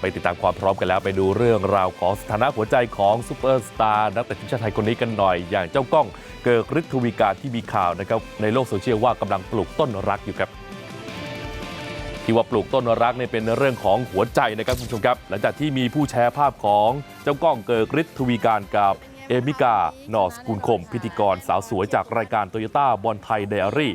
ไปติดตามความพร้อมกันแล้วไปดูเรื่องราวของสถานะหัวใจของซูเปอร์สตาร์นักเตะทีมชาติไทยคนนี้กันหน่อย อย่างเจ้าก้องเกิกฤทธวีการที่มีข่าวนะครับในโลกโซเชียลว่ากำลังปลูกต้นรักอยู่ครับที่ว่าปลูกต้นรักเนี่ยเป็นเรื่องของหัวใจนะครับคุณผู้ชมครับ หลังจากที่มีผู้แชร์ภาพของเจ้าก้องเกิกฤทธวีการกับ เอมิกานอสกุลคม พิธีกรสาวสวยจากรายการโตโยต้าบอลไทยเดอารี่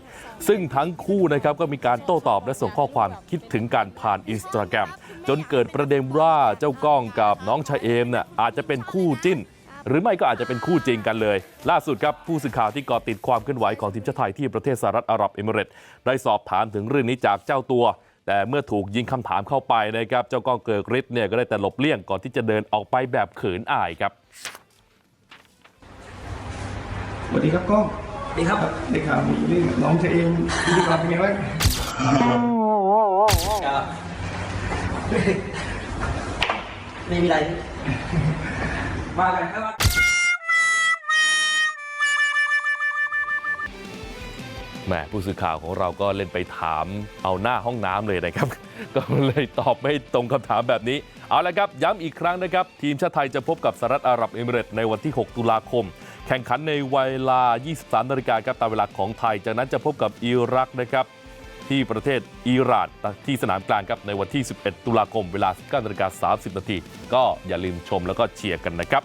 ซึ่งทั้งคู่นะครับก็มีการโต้ตอบและส่งข้อความคิดถึงการผ่านอินสตาแกรมจนเกิดประเด็นว่าเจ้าก้องกับน้องชายเอมเนี่ยอาจจะเป็นคู่จิ้น หรือไม่ก็อาจจะเป็นคู่จริงกันเลย ล่าสุดครับผู้สื่อข่าวที่เกาะติดความเคลื่อนไหวของทีมชาติไทยที่ประเทศสหรัฐอาหรับเอมิเรตได้สอบถามถึงเรื่องนี้จากเจ้าตัวแต่เมื่อถูกยิงคำถามเข้าไปนะครับ เจ้าก้องเกิกฤทธิ์เนี่ยก็ได้แต่หลบเลี่ยงก่อนที่จะเดินออกไปแบบเขินอายครับ วัสดีครับก้องดีครับได้ข่าวมีเรื่องน้องเชเอมพิธีกรเป็นไงบ้างก็ไม่มีอะไร มากันครับแหมผู้สื่อข่าวของเราก็เล่นไปถามเอาหน้าห้องน้ำเลยนะครับ ก็เลยตอบไม่ตรงคำถามแบบนี้ เอาละครับ ย้ำอีกครั้งนะครับ ทีมชาติไทยจะพบกับสหรัฐอาหรับเอมิเรตส์ในวันที่ 6 ตุลาคม แข่งขันในเวลา 23นาฬิกาครับตามเวลาของไทย จากนั้นจะพบกับอิรักนะครับที่ประเทศอิหร่านที่สนามกลางครับในวันที่ 11 ตุลาคมเวลา 19นาฬิกา30นาทีก็อย่าลืมชมแล้วก็เชียร์กันนะครับ